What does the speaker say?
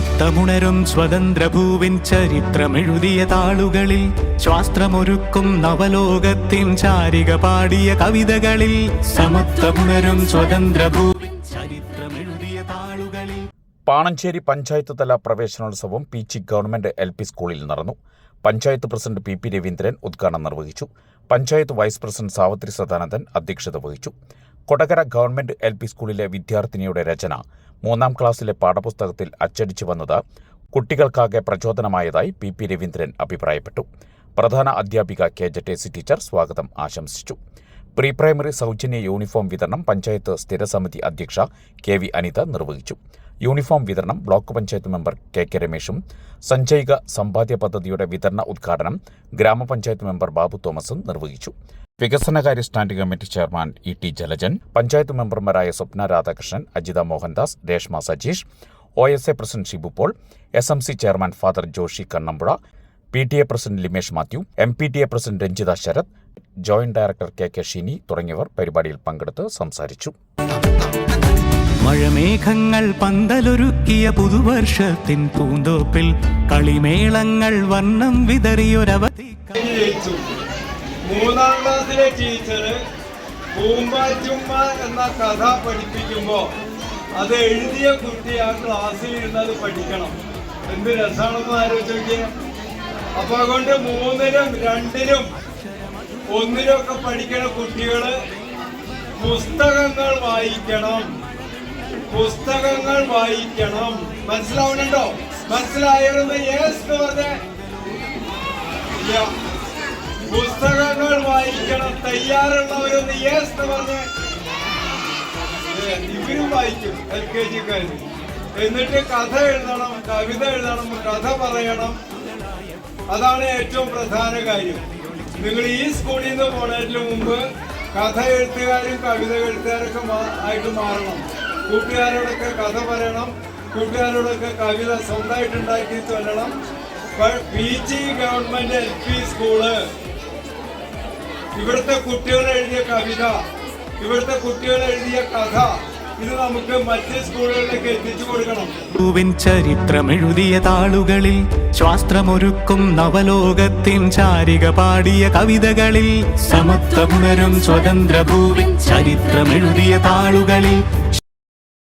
സമത്തമുണരും സ്വതന്ത്രഭൂവിൻ ചരിത്രമെഴുതിയ താളുകളിൽ ശാസ്ത്രമൊരുക്കും നവലോകത്തിൻ ചാരിക പാടിയ കവിതകളിൽ സമത്തമുണരും സ്വതന്ത്രഭൂവിൻ ചരിത്രമെഴുതിയ താളുകളിൽ പാണഞ്ചേരി പഞ്ചായത്ത് തല പ്രവേശനോത്സവം പി ചി ഗവൺമെന്റ് എൽ പി സ്കൂളിൽ നടന്നു. Panchayat president P P Raveendran ഉദ്ഘാടനം നിർവഹിച്ചു. പഞ്ചായത്ത് വൈസ് പ്രസിഡന്റ് സാവത്രി സദാനന്ദൻ അധ്യക്ഷത വഹിച്ചു. കൊടകര ഗവൺമെന്റ് എൽ പി സ്കൂളിലെ വിദ്യാർത്ഥിനിയുടെ രചന മൂന്നാം ക്ലാസ്സിലെ പാഠപുസ്തകത്തിൽ അച്ചടിച്ചു വന്നത് കുട്ടികൾക്കാകെ പ്രചോദനമായതായി പി പി രവീന്ദ്രൻ അഭിപ്രായപ്പെട്ടു. പ്രധാന അധ്യാപിക കെ ജറ്റേസി ടീച്ചർ സ്വാഗതം ആശംസിച്ചു. പ്രീ പ്രൈമറി സൗജന്യ യൂണിഫോം വിതരണം പഞ്ചായത്ത് സ്ഥിരസമിതി അധ്യക്ഷ കെ വി അനിത നിർവഹിച്ചു. യൂണിഫോം വിതരണം block panchayat member K K രമേശും സഞ്ചയിക സമ്പാദ്യ പദ്ധതിയുടെ വിതരണ ഉദ്ഘാടനം ഗ്രാമപഞ്ചായത്ത് മെമ്പർ ബാബു തോമസും നിർവഹിച്ചു. വികസനകാര്യ standing committee chairman E T Jalajan panchayat മെമ്പർമാരായ Swapna Radhakrishnan Ajitha Mohandas Reshma Sajeesh O S A president Shibu Paul S M C chairman father Joshy Kannampuzha P T A president Limesh Mathew M P T A president Ranjitha Sarath joint director K K Shini തുടങ്ങിയവർ പരിപാടിയിൽ പങ്കെടുത്ത് സംസാരിച്ചു. മഴമേഘങ്ങൾ പന്തലൊരുക്കിയ പുതുവർഷത്തിൻ പൂന്തോപ്പിൽ കളിമേളങ്ങൾ വർണം വിതറിയൊരവധി മൂന്നാം ക്ലാസ്സിലെ teacher പൂമ്പാറ്റുമ്മ എന്ന കഥ പഠിപ്പിക്കുമ്പോൾ അത് എഴുതിയ കുട്ടി ആ ക്ലാസ്സിൽ ഇരുന്നത് പഠിക്കണം. എന്ത് രസമാണെന്ന് ആലോചിച്ച് നോക്കിയേ. അപ്പൊ അതുകൊണ്ട് മൂന്നിലും രണ്ടിലും ഒന്നിലും ഒക്കെ പഠിക്കണ കുട്ടികൾ പുസ്തകങ്ങൾ വായിക്കണം. പുസ്തകങ്ങൾ വായിക്കണം. മനസ്സിലാവുന്നുണ്ടോ? മനസ്സിലായിരുന്നു യെസ് എന്ന് പുസ്തകങ്ങൾ വായിക്കണം. തയ്യാറുള്ളവരൊന്ന് യെസ് എന്ന് ഇവരും വായിക്കും. എൽ കെ ജിക്കാർ എന്നിട്ട് കഥ എഴുതണം കവിത എഴുതണം കഥ പറയണം. അതാണ് ഏറ്റവും പ്രധാന കാര്യം. നിങ്ങൾ ഈ സ്കൂളിൽ നിന്ന് പോണതിന് മുമ്പ് കഥ എഴുത്തുകാരും കവിത എഴുത്തുകാരൊക്കെ ആയിട്ട് മാറണം. കൂട്ടുകാരോടൊക്കെ കഥ പറയണം. കൂട്ടുകാരോടൊക്കെ കവിത സ്വന്തമായിട്ട് ഉണ്ടാക്കി ചൊല്ലണം P G government L P school. ഇവിടുത്തെ കുട്ടികൾ എഴുതിയ കവിത ഇവിടുത്തെ കുട്ടികൾ എഴുതിയ കഥ ഇത് നമുക്ക് മറ്റ് സ്കൂളുകളിലേക്ക് എത്തിച്ചു കൊടുക്കണം. ഭൂവിൻ ചരിത്രമെഴുതിയ താളുകളിൽ ശാസ്ത്രമൊരുക്കും നവലോകത്തിൻ ചാരിക പാടിയ കവിതകളിൽ സമത്വമുണരും സ്വതന്ത്രഭൂവിൻ ചരിത്രമെഴുതിയ താളുകളിൽ